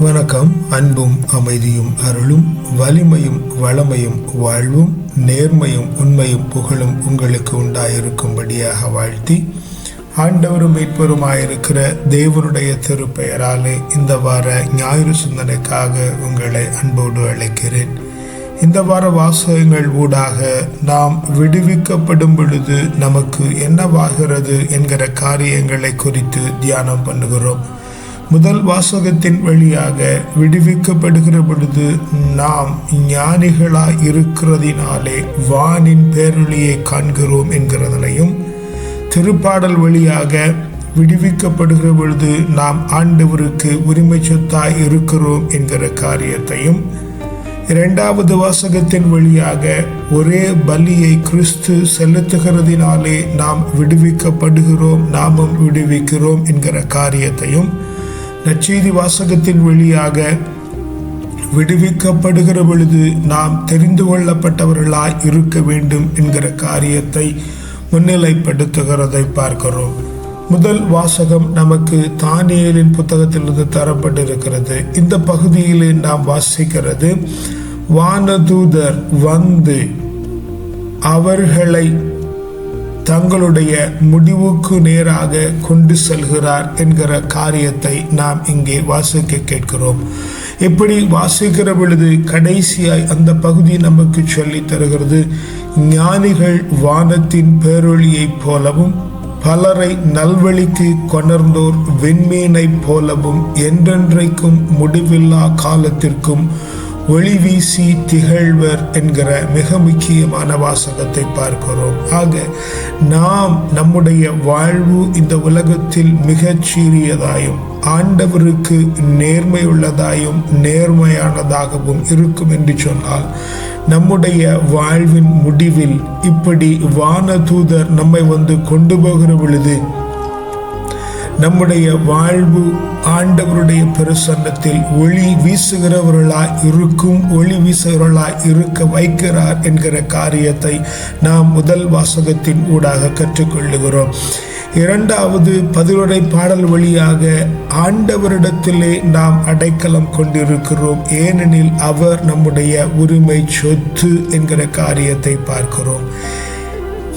வணக்கம் அன்பும் அமைதியும் அருளும் வலிமையும் வளமையும் வாழ்வும் நேர்மையும் உண்மையும் புகழும் உங்களுக்கு உண்டாயிருக்கும்படியாக வாழ்த்தி ஆண்டவரும் மீட்பருமாயிருக்கிற தேவனுடைய திருப்பெயராலே இந்த வார ஞாயிறு சிந்தனைக்காக உங்களை அன்போடு அழைக்கிறேன். இந்த வார வாசகங்கள் ஊடாக நாம் விடுவிக்கப்படும் பொழுது நமக்கு என்னவாகிறது என்கிற காரியங்களை குறித்து தியானம் பண்ணுகிறோம். முதல் வாசகத்தின் வழியாக விடுவிக்கப்படுகிற பொழுது நாம் ஞானிகளாய் இருக்கிறதினாலே வானின் பேரொழியை காண்கிறோம் என்கிறதனையும் திருப்பாடல் வழியாக விடுவிக்கப்படுகிற பொழுது நாம் ஆண்டவருக்கு உரிமை சொத்தாய் இருக்கிறோம் என்கிற காரியத்தையும் இரண்டாவது வாசகத்தின் வழியாக ஒரே பலியை கிறிஸ்து செலுத்துகிறதினாலே நாம் விடுவிக்கப்படுகிறோம் நாமும் விடுவிக்கிறோம் என்கிற காரியத்தையும் நச்செய்தி வாசகத்தின் வழியாக விடுவிக்கப்படுகிற பொழுது நாம் தெரிந்து கொள்ளப்பட்டவர்களாய் இருக்க வேண்டும் என்கிற காரியத்தை முன்னிலைப்படுத்துகிறதை பார்க்கிறோம். முதல் வாசகம் நமக்கு தானியலின் புத்தகத்திலிருந்து தரப்பட்டிருக்கிறது. இந்த பகுதியிலே நாம் வாசிக்கிறது வானதூதர் வந்து அவர்களை தங்களுடைய முடிவுக்கு நேராக கொண்டு செல்கிறார் என்கிற காரியத்தை நாம் இங்கே வாசிக்க கேட்கிறோம். இப்படி வாசிக்கிற பொழுது கடைசியாய் அந்த பகுதி நமக்கு சொல்லி தருகிறது ஞானிகள் வானத்தின் பேரொழியைப் போலவும் பலரை நல்வழிக்கு கொணர்ந்தோர் வெண்மீனைப் போலவும் என்றென்றைக்கும் முடிவில்லா காலத்திற்கும் ஒளி வீசி திகழ்வர் என்கிற மிக முக்கியமான வாசகத்தை பார்க்கிறோம். ஆக நாம் நம்முடைய வாழ்வு இந்த உலகத்தில் மிகச் சீரியதாயும் ஆண்டவருக்கு நேர்மையுள்ளதாயும் நேர்மையானதாகவும் இருக்கும் என்று சொன்னால் நம்முடைய வாழ்வின் முடிவில் இப்படி வானதூதர் நம்மை வந்து கொண்டு போகிற பொழுது நம்முடைய வாழ்வு ஆண்டவருடைய பிரசன்னத்தில் ஒளி வீசுகிறவர்களாய் இருக்கும் ஒளி வீசுகிறவர்களாய் இருக்க வைக்கிறார் என்கிற காரியத்தை நாம் முதல் வாசகத்தின் ஊடாக கற்றுக்கொள்ளுகிறோம். இரண்டாவது பதிலுரை பாடல் வழியாக ஆண்டவரிடத்திலே நாம் அடைக்கலம் கொண்டிருக்கிறோம். ஏனெனில் அவர் நம்முடைய உரிமை சொத்து என்கிற காரியத்தை பார்க்கிறோம்.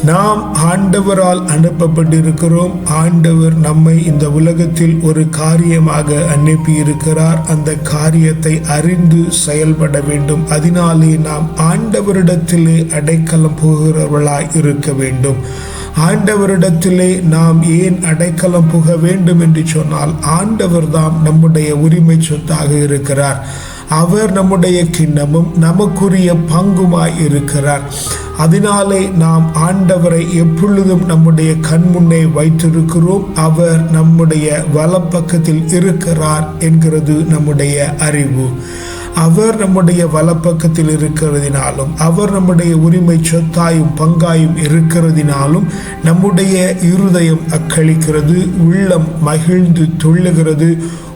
நாம் ஆண்டவரால் அனுப்பப்பட்டிருக்கிறோம். ஆண்டவர் நம்மை இந்த உலகத்தில் ஒரு காரியமாக அனுப்பியிருக்கிறார். அந்த காரியத்தை அறிந்து செயல்பட வேண்டும். அதனாலே நாம் ஆண்டவரிடத்திலே அடைக்கலம் போகிறவர்களாய் இருக்க வேண்டும். ஆண்டவரிடத்திலே நாம் ஏன் அடைக்கலம் புக வேண்டும் என்று சொன்னால் ஆண்டவர் தாம் நம்முடைய உரிமை சொத்தாக இருக்கிறார். அவர் நம்முடைய கிண்ணமும் நமக்குரிய பங்குமாய் இருக்கிறார். அதனாலே நாம் ஆண்டவரை எப்பொழுதும் நம்முடைய கண் முன்னே வைத்திருக்கிறோம். அவர் நம்முடைய வலப்பக்கத்தில் இருக்கிறார் என்கிறது நம்முடைய அறிவு. அவர் நம்முடைய வலப்பக்கத்தில் இருக்கிறதினாலும் அவர் நம்முடைய உரிமை சொத்தாயும் பங்காயும் இருக்கிறதினாலும் நம்முடைய இருதயம் அக்களிக்கிறது உள்ளம் மகிழ்ந்து துள்ளுகிறது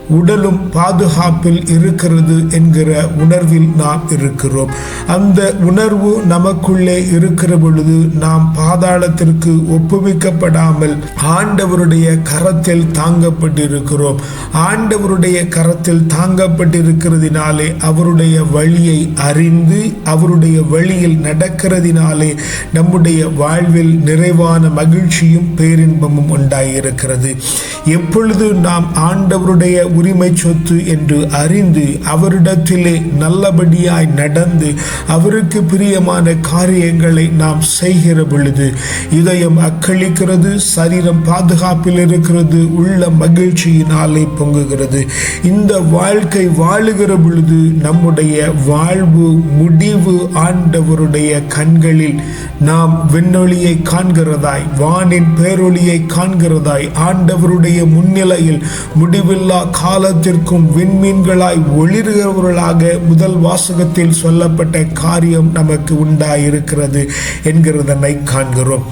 உடலும் பாதுகாப்பில் இருக்கிறது என்கிற உணர்வில் நாம் இருக்கிறோம். அந்த உணர்வு நமக்குள்ளே இருக்கிற பொழுது நாம் பாதாளத்திற்கு ஒப்புவிக்கப்படாமல் ஆண்டவருடைய கரத்தில் தாங்கப்பட்டிருக்கிறோம். ஆண்டவருடைய கரத்தில் தாங்கப்பட்டிருக்கிறதினாலே அவருடைய வழியை அறிந்து அவருடைய வழியில் நடக்கிறதினாலே நம்முடைய வாழ்வில் நிறைவான மகிழ்ச்சியும் பேரின்பமும் உண்டாயிருக்கிறது. எப்பொழுது நாம் ஆண்டவருடைய உரிமை சொத்து என்று அறிந்து அவரிடத்திலே நல்லபடியாய் நடந்து அவருக்கு பிரியமான காரியங்களை நாம் செய்கிற பொழுது இதயம் அக்களிக்கிறது சரீரம் பாதுகாப்பில் இருக்கிறது உள்ள மகிழ்ச்சியினாலே பொங்குகிறது. இந்த வாழ்க்கை வாழுகிற பொழுது நம்முடைய வாழ்வு முடிவு ஆண்டவருடைய கண்களில் நாம் விண்ணொளியை காண்கிறதாய் வானின் பேரொளியை காண்கிறதாய் ஆண்டவருடைய முன்னிலையில் முடிவில்லா காலத்திற்கும் விண்மீன்களாய் ஒளிர்கிறவர்களாக முதல் வாசகத்தில் சொல்லப்பட்ட காரியம் நமக்கு உண்டாயிருக்கிறது என்கிறதனை காண்கிறோம்.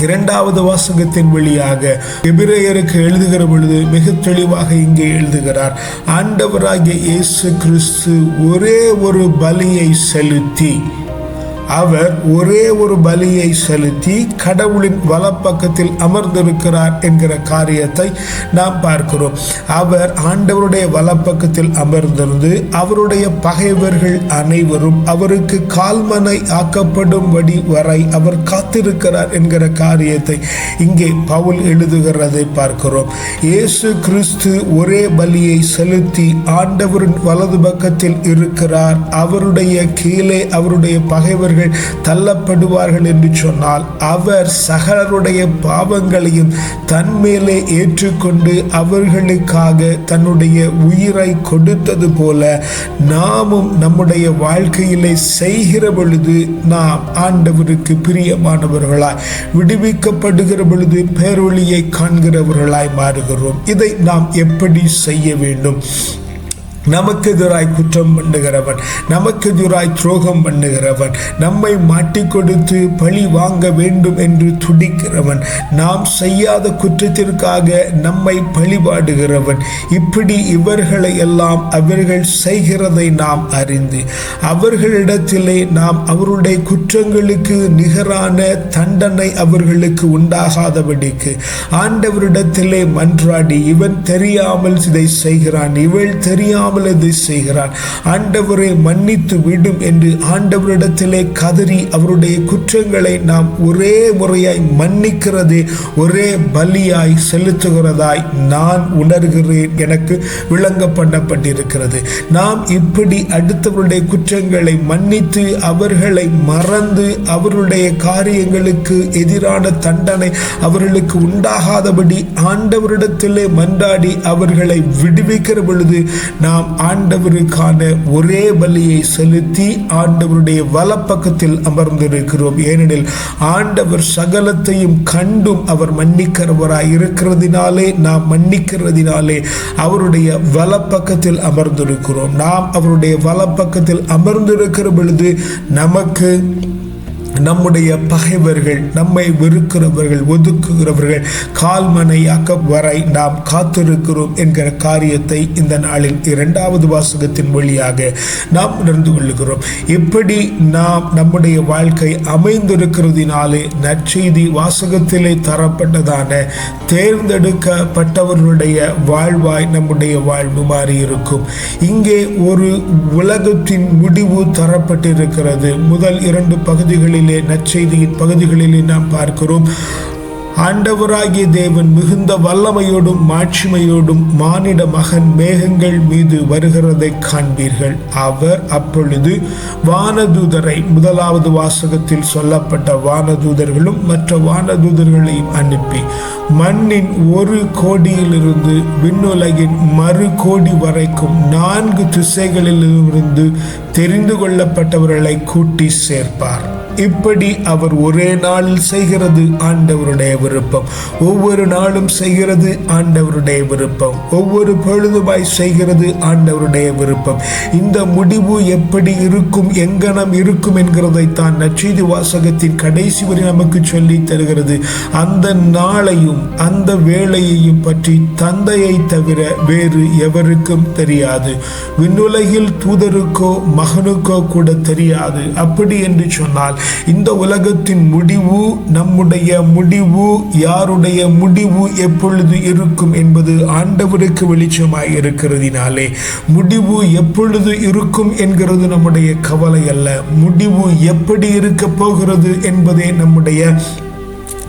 இரண்டாவது வாசகத்தின் வழியாக எபிரேயருக்கு எழுதுகிற பொழுது மிக தெளிவாக இங்கே எழுதுகிறார் ஆண்டவராகிய இயேசு கிறிஸ்து ஒரே ஒரு பலியை செலுத்தி அவர் ஒரே ஒரு பலியை செலுத்தி கடவுளின் வலப்பக்கத்தில் அமர்ந்திருக்கிறார் என்கிற காரியத்தை நாம் பார்க்கிறோம். அவர் ஆண்டவருடைய வலப்பக்கத்தில் அமர்ந்திருந்து அவருடைய பகைவர்கள் அனைவரும் அவருக்கு கால்மனை ஆக்கப்படும்படி வரை அவர் காத்திருக்கிறார் என்கிற காரியத்தை இங்கே பவுல் எழுதுகிறதை பார்க்கிறோம். இயேசு கிறிஸ்து ஒரே பலியை செலுத்தி ஆண்டவரின் வலது பக்கத்தில் இருக்கிறார். அவருடைய கீழே அவருடைய அவர்கள் தள்ளப்படுவார்கள் என்று சொன்னால் அவர் சகலருடைய பாவங்களையும் தன்மேலே ஏற்றுக்கொண்டு அவர்களுக்காக தன்னுடைய உயிரை கொடுத்தது போல நாமும் நம்முடைய வாழ்க்கையிலே செய்கிற பொழுது நாம் ஆண்டவருக்கு பிரியமானவர்களாய் விடுவிக்கப்படுகிற பொழுது பேரொழியை காண்கிறவர்களாய் மாறுகிறோம். இதை நாம் எப்படி செய்ய வேண்டும்? நமக்கு எதிராய் குற்றம் பண்ணுகிறவன் நமக்கு எதிராய் துரோகம் பண்ணுகிறவன் நம்மை மாட்டிக் கொடுத்து பழி வாங்க வேண்டும் என்று துடிக்கிறவன் நாம் செய்யாத குற்றத்திற்காக நம்மை பழிபாடுகிறவன். இப்படி இவர்களை எல்லாம் அவர்கள் செய்கிறதை நாம் அறிந்து அவர்களிடத்திலே நாம் அவருடைய குற்றங்களுக்கு நிகரான தண்டனை அவர்களுக்கு உண்டாகாதபடிக்கு ஆண்டவரிடத்திலே மன்றாடி இவன் தெரியாமல் இதை செய்கிறான் இவள் தெரியாமல் இதை செய்கிறார்? ஆண்டவரை மன்னித்து விடும் என்று ஆண்டவரிடத்திலே கதறி அவருடைய குற்றங்களை நாம் ஒரே முறையாய் மன்னிக்கிறதே ஒரே பலியாய் செலுத்துகிறதாய் நான் உணர்கிறேன் எனக்கு விளங்க பண்ணப்பட்டிருக்கிறது நாம் இப்படி அடுத்தவருடைய குற்றங்களை மன்னித்து அவர்களை மறந்து அவருடைய காரியங்களுக்கு எதிரான தண்டனை அவர்களுக்கு உண்டாகாதபடி ஆண்டவரிடத்திலே மன்றாடி அவர்களை விடுவிக்கிற பொழுது நாம் ஆண்டவருக்கான ஒரே பலியை செலுத்தி ஆண்டவருடைய வலப்பக்கத்தில் அமர்ந்திருக்கிறோம். ஏனெனில் ஆண்டவர் சகலத்தையும் கண்டும் அவர் மன்னிக்கிறவராய் இருக்கிறதினாலே நாம் மன்னிக்கிறதினாலே அவருடைய வலப்பக்கத்தில் அமர்ந்திருக்கிறோம். நாம் அவருடைய வலப்பக்கத்தில் அமர்ந்திருக்கிற பொழுது நமக்கு நம்முடைய பகைவர்கள் நம்மை வெறுக்கிறவர்கள் ஒதுக்குகிறவர்கள் கால்மனையாக்க வரை நாம் காத்திருக்கிறோம் என்கிற காரியத்தை இந்த நாளில் இரண்டாவது வாசகத்தின் வழியாக நாம் உணர்ந்து கொள்கிறோம் எப்படி நாம் நம்முடைய வாழ்க்கை அமைந்திருக்கிறதினாலே நற்செய்தி வாசகத்திலே தரப்பட்டதான தேர்ந்தெடுக்கப்பட்டவர்களுடைய வாழ்வாய் நம்முடைய வாழ்வு மாறி இருக்கும் இங்கே ஒரு உலகத்தின் முடிவு தரப்பட்டிருக்கிறது. முதல் இரண்டு பகுதிகளிலே நற்செய்தியின் பகுதிகளிலே நாம் பார்க்கிறோம். ஆண்டவராகிய தேவன் மிகுந்த வல்லமையோடும் மாட்சிமையோடும் மானிட மகன் மேகங்கள் மீது வருகிறதை காண்பீர்கள். அவர் அப்பொழுது வானதூதரை முதலாவது வாசகத்தில் சொல்லப்பட்ட வானதூதர்களும் மற்ற வானதூதர்களையும் அனுப்பி மண்ணின் ஒரு கோடியிலிருந்து விண்ணுலகின் மறு கோடி வரைக்கும் நான்கு திசைகளிலிருந்து தெரிந்து கொள்ளப்பட்டவர்களை கூட்டி சேர்ப்பார். இப்படி அவர் ஒரே நாளில் செய்கிறது ஆண்டவருடைய விருப்பம். ஒவ்வொரு நாளும் செய்கிறது ஆண்டவருடைய விருப்பம். ஒவ்வொரு பொழுதுமாய் செய்கிறது ஆண்டவருடைய விருப்பம். இந்த முடிவு எப்படி இருக்கும் எங்கனம் இருக்கும் என்கிறதை தான் நச்செய்தி வாசகத்தின் கடைசி வரை நமக்கு சொல்லி தருகிறது. அந்த நாளையும் அந்த வேளையையும் பற்றி தந்தையை தவிர வேறு எவருக்கும் தெரியாது. விண்ணுலகில் தூதருக்கோ மகனுக்கோ கூட தெரியாது. அப்படி என்று சொன்னால் இந்த உலகத்தின் முடிவு நம்முடைய முடிவு யாருடைய முடிவு எப்பொழுது இருக்கும் என்பது ஆண்டவருக்கு வெளிச்சமாய் இருக்கிறதினாலே முடிவு எப்பொழுது இருக்கும் என்கிறது நம்முடைய கவலை அல்ல. முடிவு எப்படி இருக்க போகிறது என்பதே நம்முடைய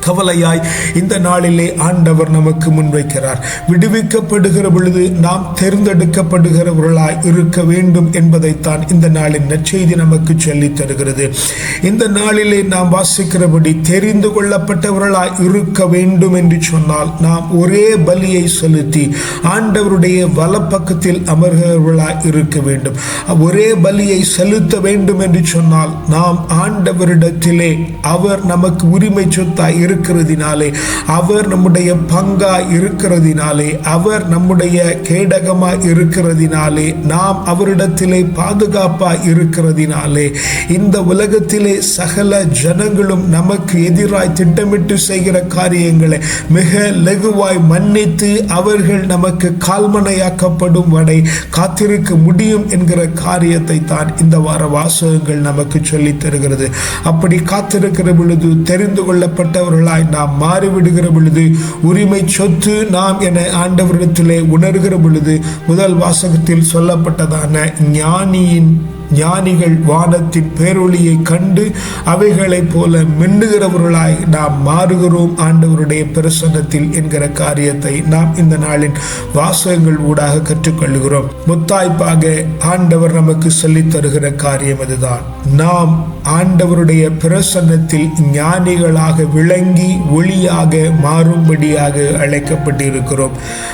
கவலையாய் இந்த நாளிலே ஆண்டவர் நமக்கு முன்வைக்கிறார். விடுவிக்கப்படுகிற பொழுது நாம் தேர்ந்தெடுக்கப்படுகிறவர்களாய் இருக்க வேண்டும் என்பதைத்தான் இந்த நாளின் நற்செய்தி நமக்கு சொல்லித் தருகிறது. இந்த நாளிலே நாம் வாசிக்கிறபடி தெரிந்து கொள்ளப்பட்டவர்களாய் இருக்க வேண்டும் என்று சொன்னால் நாம் ஒரே பலியை செலுத்தி ஆண்டவருடைய வலப்பக்கத்தில் அமர்கிறவர்களாய் இருக்க வேண்டும். ஒரே பலியை செலுத்த வேண்டும் என்று சொன்னால் நாம் ஆண்டவரிடத்திலே அவர் நமக்கு உரிமை சொத்தாய் இருக்கிறதினாலே அவர் நம்முடைய பங்கா இருக்கிறதினாலே அவர் நம்முடைய கேடகமா இருக்கிறதினாலே நாம் அவரிடத்திலே பாதுகாப்பா இருக்கிறதினாலே இந்த உலகத்திலே சகல ஜனங்களும் நமக்கு எதிராய் திட்டமிட்டு செய்கிற காரியங்களை மிக லகுவாய் மன்னித்து அவர்கள் நமக்கு கால்மனையாக்கப்படும் வரை காத்திருக்க முடியும் என்கிற காரியத்தை தான் இந்த வார வாசகங்கள் நமக்கு சொல்லித் தருகிறது. அப்படி காத்திருக்கிற பொழுது தெரிந்து கொள்ளப்பட்டவர்கள் கொள்ளப்பட்டவர்களாய் நாம் மாறிவிடுகிற பொழுது உரிமை சொத்து நாம் என ஆண்டவரிடத்திலே உணர்கிற பொழுது முதல் வாசகத்தில் சொல்லப்பட்டதான ஞானியின் ஞானிகள் வானத்தின் பேரொளியை கண்டு அவைகளைப் போல மின்னுகிறவர்களாய் நாம் மாறுகிறோம். ஆண்டவருடைய பிரசன்னத்தில் என்கிற காரியத்தை நாம் இந்த நாளின் வாசகங்கள் ஊடாக கற்றுக்கொள்கிறோம் முத்தாய்ப்பாக ஆண்டவர் நமக்கு சொல்லித் தருகிற காரியம் அதுதான். நாம் ஆண்டவருடைய பிரசன்னத்தில் ஞானிகளாக விளங்கி ஒளியாக மாறும்படியாக அழைக்கப்பட்டிருக்கிறோம்.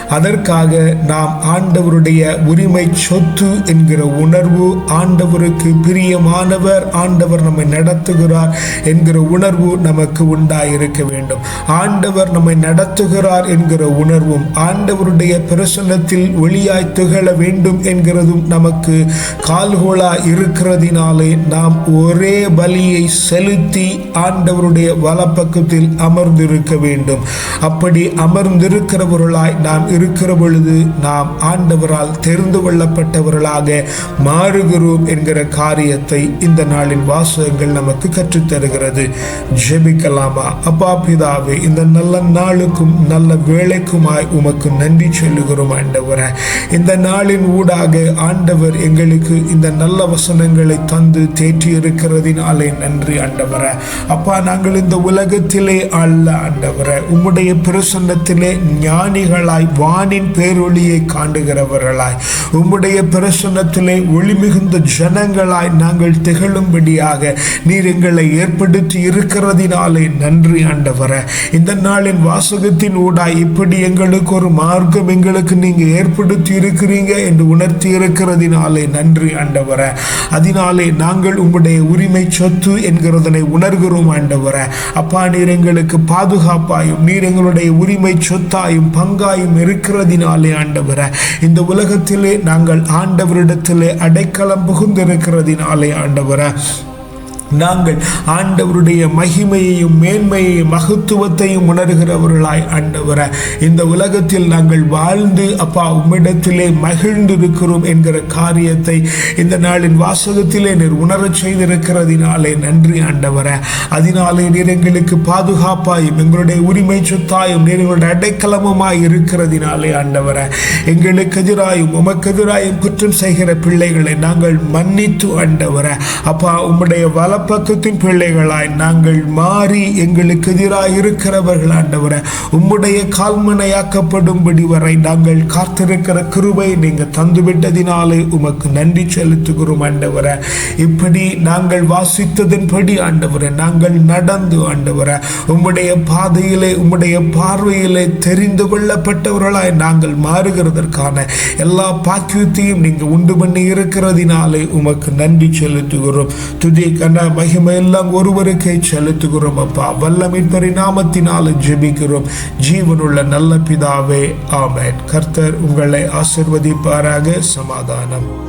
அதற்காக நாம் ஆண்டவருடைய உரிமை சொத்து என்கிற உணர்வு ஆண்டவர் ஆண்டவருக்கு பிரியமானவர் ஆண்டவர் நம்மை நடத்துகிறார் என்கிற உணர்வு நமக்கு உண்டாயிருக்க வேண்டும். ஆண்டவர் நம்மை நடத்துகிறார் என்கிற உணர்வும் ஆண்டவருடைய பிரசன்னத்தில் ஒளியாய் திகழ வேண்டும் என்கிறதும் நமக்கு கால்கோளா இருக்கிறதினாலே நாம் ஒரே பலியை செலுத்தி ஆண்டவருடைய வலப்பக்கத்தில் அமர்ந்திருக்க வேண்டும். அப்படி அமர்ந்திருக்கிறவர்களாய் நாம் இருக்கிற பொழுது நாம் ஆண்டவரால் தெரிந்து கொள்ளப்பட்டவர்களாக மாறுகிறோம் என்கிற காரியத்தை இந்த நாளின் வாசகங்கள் நமக்கு கற்றுத்தருகிறது. ஜெபிக்கலாமா? அப்பா பிதாவே இந்த நல்ல நாளுக்கும் நல்ல வேலைக்குமாய் உமக்கு நன்றி சொல்லுகிறோம் ஆண்டவரை. இந்த நாளின் ஊடாக ஆண்டவர் எங்களுக்கு இந்த நல்ல வசனங்களை தந்து தேற்றி இருக்கிறதினாலே நன்றி ஆண்டவரை. அப்பா நாங்கள் இந்த உலகத்திலே அல்ல ஆண்டவரை. உம்முடைய பிரசன்னத்திலே ஞானிகளாய் வானின் பேரொளியை காண்டுகிறவர்களாய் உம்முடைய பிரசன்னத்திலே ஒளி மிகுந்த ஜனங்களாய் நாங்கள் திகழும்படியாக நீர் எங்களை ஏற்படுத்தி இருக்கிறதினாலே நன்றி ஆண்டவர. இந்த நாளின் வாசகத்தின் ஊடாய் இப்படி எங்களுக்கு ஒரு மார்க்கம் எங்களுக்கு நீங்க ஏற்படுத்தி இருக்கிறீங்க என்று உணர்த்தி இருக்கிறதினாலே நன்றி ஆண்டவர. அதனாலே நாங்கள் உங்களுடைய உரிமை சொத்து என்கிறதனை உணர்கிறோம் ஆண்டவர. அப்பா நீர் எங்களுக்கு பாதுகாப்பாயும் நீர் எங்களுடைய உரிமை சொத்தாயும் பங்காயும் இருக்கிறதினாலே ஆண்டவர. இந்த உலகத்திலே நாங்கள் ஆண்டவரிடத்திலே அடைக்கலம் புகுந்திருக்கிறதினாலே ஆண்டவரை. நாங்கள் ஆண்டவருடைய மகிமையையும் மேன்மையையும் மகத்துவத்தையும் உணர்கிறவர்களாய் ஆண்டவர. இந்த உலகத்தில் நாங்கள் வாழ்ந்து அப்பா உம்மிடத்திலே மகிழ்ந்திருக்கிறோம் என்கிற காரியத்தை இந்த நாளின் வாசகத்திலே நீர் உணரச் செய்திருக்கிறதினாலே நன்றி ஆண்டவர. அதனாலே நீர் எங்களுக்கு பாதுகாப்பாயும் எங்களுடைய உரிமை சொத்தாயும் நீர் எங்களுடைய அடைக்கலமுமாய் இருக்கிறதினாலே ஆண்டவர. எங்களுக்கு எதிராயும் உமக்கு எதிராயும் குற்றம் செய்கிற பிள்ளைகளை நாங்கள் மன்னித்து ஆண்டவர. அப்பா உம்முடைய வளம் பக்கத்தின் பிள்ளைகளாய் நாங்கள் மாறி எங்களுக்கு எதிராக இருக்கிறவர்கள் ஆண்டவரை உம்முடைய கால்மனையாக்கப்படும்படி வரை நாங்கள் காத்திருக்கிற கிருபை நீங்கள் தந்துவிட்டதினாலே உமக்கு நன்றி செலுத்துகிறோம் ஆண்டவரை. இப்படி நாங்கள் வாசித்ததன்படி ஆண்டவரை நாங்கள் நடந்து ஆண்டவரை உம்முடைய பாதையிலே உம்முடைய பார்வையிலே தெரிந்து கொள்ளப்பட்டவர்களாய் நாங்கள் மாறுகிறதற்கான எல்லா பாக்கியத்தையும் நீங்கள் உண்டு பண்ணி இருக்கிறதினாலே உமக்கு நன்றி செலுத்துகிறோம். துதி கண்ணா மகிமையெல்லாம் ஒருவருக்கே செலுத்துகிறோம் அப்பா. வல்லமின் பரிணாமத்தினால ஜெபிக்கிறோம். ஜீவனுள்ள நல்ல பிதாவே ஆமேன். கர்த்தர் உங்களை ஆசிர்வதிப்பாராக. சமாதானம்.